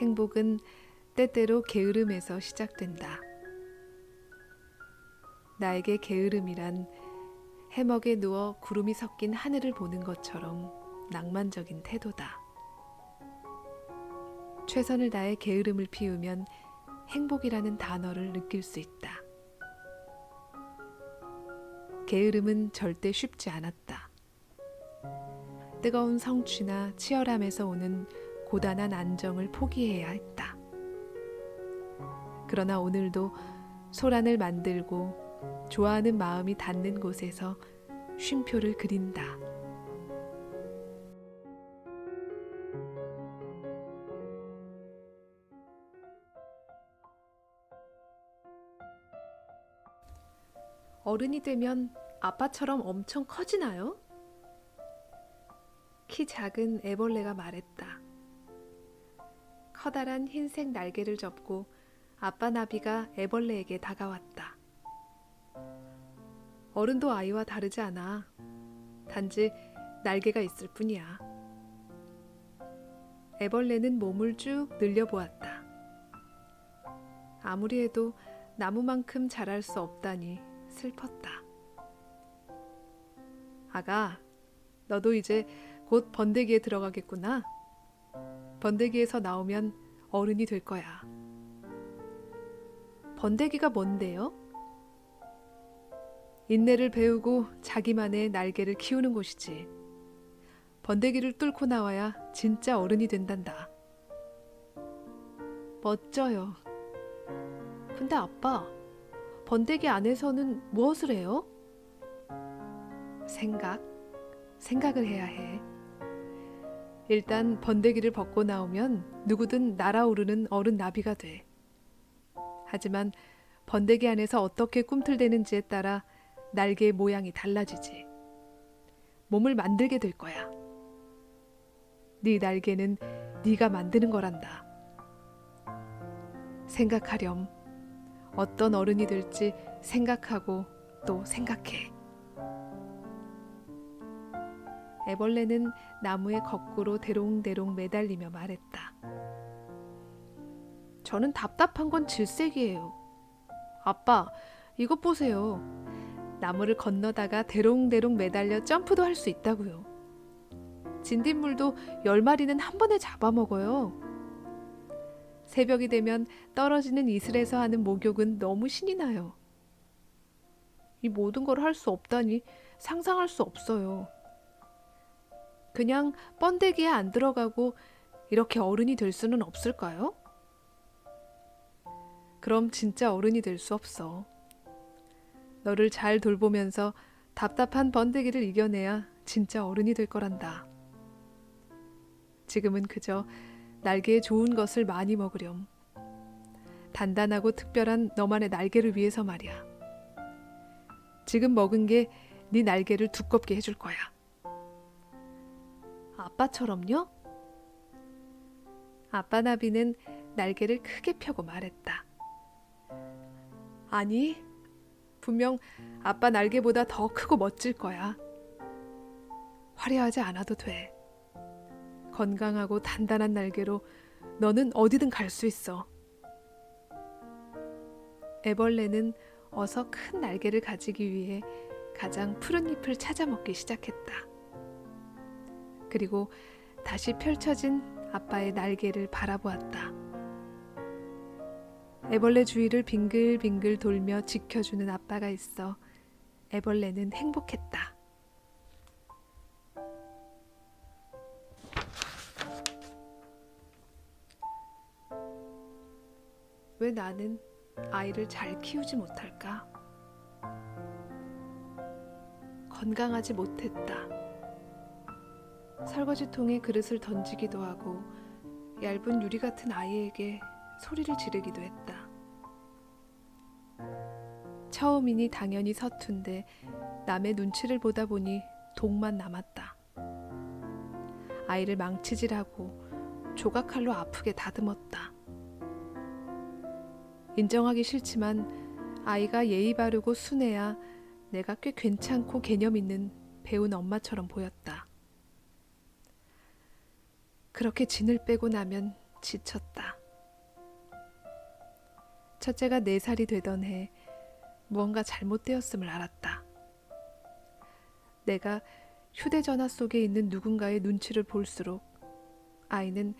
행복은 때때로 게으름에서 시작된다. 나에게 게으름이란 해먹에 누워 구름이 섞인 하늘을 보는 것처럼 낭만적인 태도다. 최선을 다해 게으름을 피우면 행복이라는 단어를 느낄 수 있다. 게으름은 절대 쉽지 않았다. 뜨거운 성취나 치열함에서 오는 고단한 안정을 포기해야 했다. 그러나 오늘도 소란을 만들고 좋아하는 마음이 닿는 곳에서 쉼표를 그린다. 어른이 되면 아빠처럼 엄청 커지나요? 키 작은 애벌레가 말했다. 커다란 흰색 날개를 접고 아빠 나비가 애벌레에게 다가왔다. 어른도 아이와 다르지 않아. 단지 날개가 있을 뿐이야. 애벌레는 몸을 쭉 늘려보았다. 아무리 해도 나무만큼 자랄 수 없다니 슬펐다. 아가, 너도 이제 곧 번데기에 들어가겠구나. 번데기에서 나오면 어른이 될 거야. 번데기가 뭔데요? 인내를 배우고 자기만의 날개를 키우는 곳이지. 번데기를 뚫고 나와야 진짜 어른이 된단다. 멋져요. 근데 아빠, 번데기 안에서는 무엇을 해요? 생각, 생각을 해야 해. 일단 번데기를 벗고 나오면 누구든 날아오르는 어른 나비가 돼. 하지만 번데기 안에서 어떻게 꿈틀대는지에 따라 날개의 모양이 달라지지. 몸을 만들게 될 거야. 네 날개는 네가 만드는 거란다. 생각하렴. 어떤 어른이 될지 생각하고 또 생각해. 애벌레는 나무에 거꾸로 대롱대롱 매달리며 말했다. 저는 답답한 건 질색이에요. 아빠, 이것 보세요. 나무를 건너다가 대롱대롱 매달려 점프도 할 수 있다고요. 진딧물도 열 마리는 한 번에 잡아먹어요. 새벽이 되면 떨어지는 이슬에서 하는 목욕은 너무 신이 나요. 이 모든 걸 할 수 없다니 상상할 수 없어요. 그냥 번데기에 안 들어가고 이렇게 어른이 될 수는 없을까요? 그럼 진짜 어른이 될 수 없어. 너를 잘 돌보면서 답답한 번데기를 이겨내야 진짜 어른이 될 거란다. 지금은 그저 날개에 좋은 것을 많이 먹으렴. 단단하고 특별한 너만의 날개를 위해서 말이야. 지금 먹은 게 네 날개를 두껍게 해줄 거야. 아빠처럼요? 아빠 나비는 날개를 크게 펴고 말했다. 아니, 분명 아빠 날개보다 더 크고 멋질 거야. 화려하지 않아도 돼. 건강하고 단단한 날개로 너는 어디든 갈 수 있어. 애벌레는 어서 큰 날개를 가지기 위해 가장 푸른 잎을 찾아 먹기 시작했다. 그리고 다시 펼쳐진 아빠의 날개를 바라보았다. 애벌레 주위를 빙글빙글 돌며 지켜주는 아빠가 있어 애벌레는 행복했다. 왜 나는 아이를 잘 키우지 못할까? 건강하지 못했다. 설거지통에 그릇을 던지기도 하고 얇은 유리 같은 아이에게 소리를 지르기도 했다. 처음이니 당연히 서툰데 남의 눈치를 보다 보니 독만 남았다. 아이를 망치질하고 조각칼로 아프게 다듬었다. 인정하기 싫지만 아이가 예의 바르고 순해야 내가 꽤 괜찮고 개념 있는 배운 엄마처럼 보였다. 그렇게 진을 빼고 나면 지쳤다. 첫째가 네 살이 되던 해 무언가 잘못되었음을 알았다. 내가 휴대전화 속에 있는 누군가의 눈치를 볼수록 아이는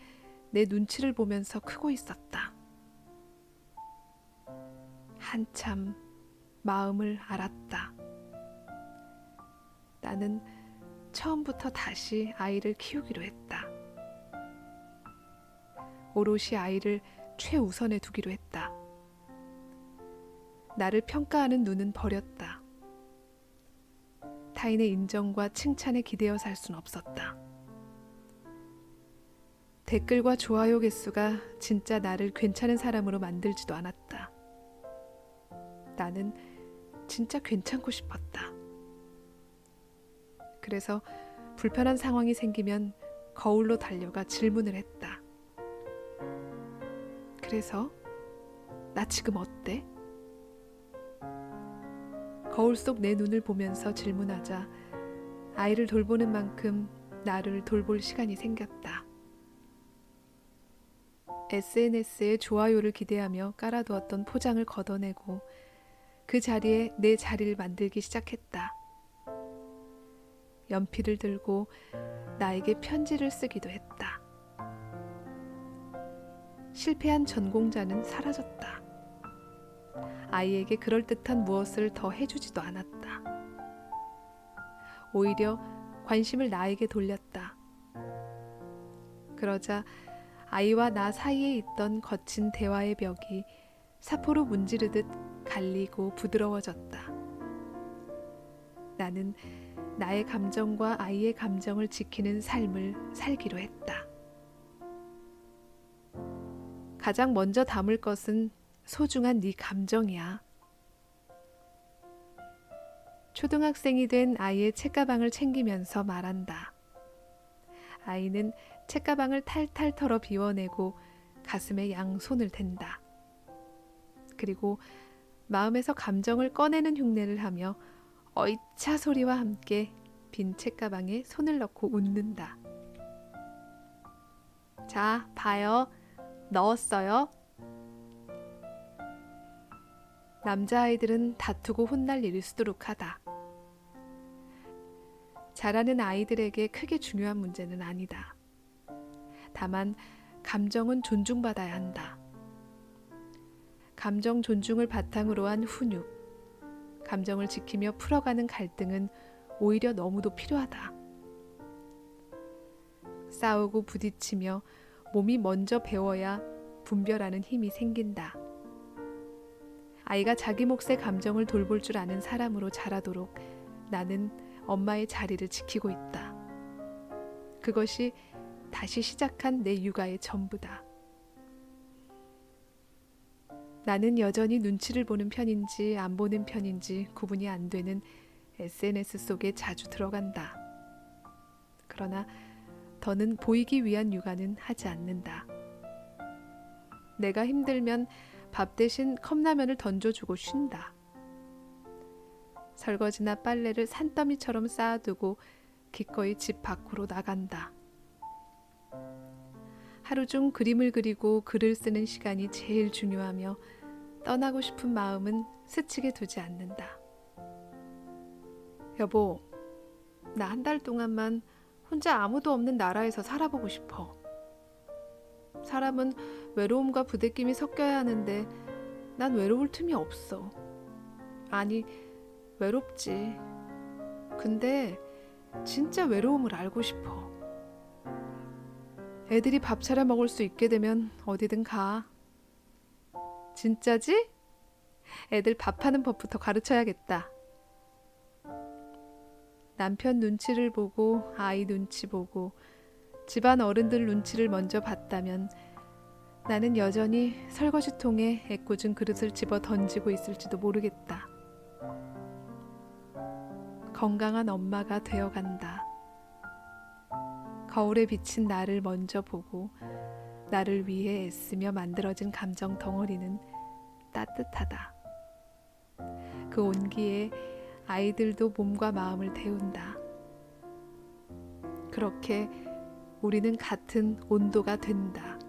내 눈치를 보면서 크고 있었다. 한참 마음을 알았다. 나는 처음부터 다시 아이를 키우기로 했다. 오롯이 아이를 최우선에 두기로 했다. 나를 평가하는 눈은 버렸다. 타인의 인정과 칭찬에 기대어 살 순 없었다. 댓글과 좋아요 개수가 진짜 나를 괜찮은 사람으로 만들지도 않았다. 나는 진짜 괜찮고 싶었다. 그래서 불편한 상황이 생기면 거울로 달려가 질문을 했다. 그래서 나 지금 어때? 거울 속 내 눈을 보면서 질문하자 아이를 돌보는 만큼 나를 돌볼 시간이 생겼다. SNS에 좋아요를 기대하며 깔아두었던 포장을 걷어내고 그 자리에 내 자리를 만들기 시작했다. 연필을 들고 나에게 편지를 쓰기도 했다. 실패한 전공자는 사라졌다. 아이에게 그럴듯한 무엇을 더 해주지도 않았다. 오히려 관심을 나에게 돌렸다. 그러자 아이와 나 사이에 있던 거친 대화의 벽이 사포로 문지르듯 갈리고 부드러워졌다. 나는 나의 감정과 아이의 감정을 지키는 삶을 살기로 했다. 가장 먼저 담을 것은 소중한 네 감정이야. 초등학생이 된 아이의 책가방을 챙기면서 말한다. 아이는 책가방을 탈탈 털어 비워내고 가슴에 양손을 댄다. 그리고 마음에서 감정을 꺼내는 흉내를 하며 어이차 소리와 함께 빈 책가방에 손을 넣고 웃는다. 자, 봐요. 넣었어요. 남자아이들은 다투고 혼날 일이 수두룩하다. 자라는 아이들에게 크게 중요한 문제는 아니다. 다만 감정은 존중받아야 한다. 감정 존중을 바탕으로 한 훈육, 감정을 지키며 풀어가는 갈등은 오히려 너무도 필요하다. 싸우고 부딪히며 몸이 먼저 배워야 분별하는 힘이 생긴다. 아이가 자기 몫의 감정을 돌볼 줄 아는 사람으로 자라도록 나는 엄마의 자리를 지키고 있다. 그것이 다시 시작한 내 육아의 전부다. 나는 여전히 눈치를 보는 편인지 안 보는 편인지 구분이 안 되는 SNS 속에 자주 들어간다. 그러나 더는 보이기 위한 육아는 하지 않는다. 내가 힘들면 밥 대신 컵라면을 던져주고 쉰다. 설거지나 빨래를 산더미처럼 쌓아두고 기꺼이 집 밖으로 나간다. 하루 중 그림을 그리고 글을 쓰는 시간이 제일 중요하며 떠나고 싶은 마음은 스치게 두지 않는다. 여보, 나 한 달 동안만 혼자 아무도 없는 나라에서 살아보고 싶어. 사람은 외로움과 부대낌이 섞여야 하는데 난 외로울 틈이 없어. 아니, 외롭지. 근데 진짜 외로움을 알고 싶어. 애들이 밥 차려 먹을 수 있게 되면 어디든 가. 진짜지? 애들 밥하는 법부터 가르쳐야겠다. 남편 눈치를 보고 아이 눈치 보고 집안 어른들 눈치를 먼저 봤다면 나는 여전히 설거지통에 애꿎은 그릇을 집어 던지고 있을지도 모르겠다. 건강한 엄마가 되어 간다. 거울에 비친 나를 먼저 보고 나를 위해 애쓰며 만들어진 감정 덩어리는 따뜻하다. 그 온기에 아이들도 몸과 마음을 데운다. 그렇게 우리는 같은 온도가 된다.